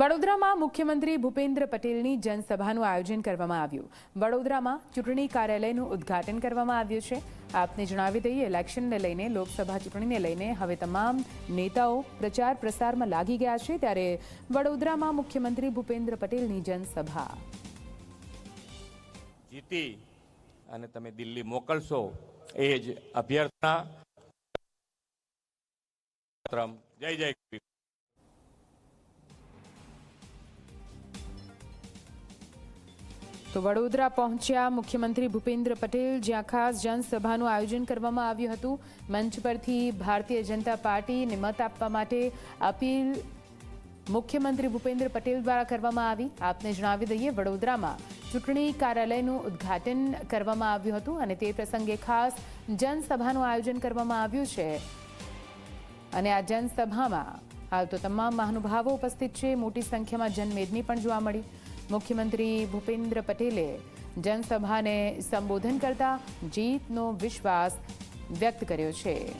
વડોદરામાં મુખ્યમંત્રી ભૂપેન્દ્ર પટેલની જનસભાનું આયોજન કરવામાં આવ્યું. વડોદરામાં ચૂંટણી કાર્યાલયનું ઉદ્ઘાટન કરવામાં આવ્યું છે. આપને જણાવી દઈએ, ઇલેક્શનને લઈને, લોકસભા ચૂંટણીને લઈને હવે તમામ નેતાઓ પ્રચાર પ્રસારમાં લાગી ગયા છે. ત્યારે વડોદરામાં મુખ્યમંત્રી ભૂપેન્દ્ર પટેલની જનસભા. જીતી અને તમે દિલ્હી મોકલશો એ જ અભ્યર્થના. જય જય તો વડોદરા પહોંચ્યા મુખ્યમંત્રી ભૂપેન્દ્ર પટેલ, જ્યાં ખાસ જનસભાનું આયોજન કરવામાં આવ્યું હતું. મંચ પરથી ભારતીય જનતા પાર્ટીને મત આપવા માટે અપીલ મુખ્યમંત્રી ભૂપેન્દ્ર પટેલ દ્વારા કરવામાં આવી. આપને જણાવી દઈએ, વડોદરામાં ચૂંટણી કાર્યાલયનું ઉદ્ઘાટન કરવામાં આવ્યું હતું અને તે પ્રસંગે ખાસ જનસભાનું આયોજન કરવામાં આવ્યું છે. અને આ જનસભામાં હાલ તો તમામ મહાનુભાવો ઉપસ્થિત છે. મોટી સંખ્યામાં જનમેદની પણ જોવા મળી. મુખ્યમંત્રી ભૂપેન્દ્ર પટેલે જનસભાને સંબોધન કરતા જીતનો વિશ્વાસ વ્યક્ત કર્યો છે.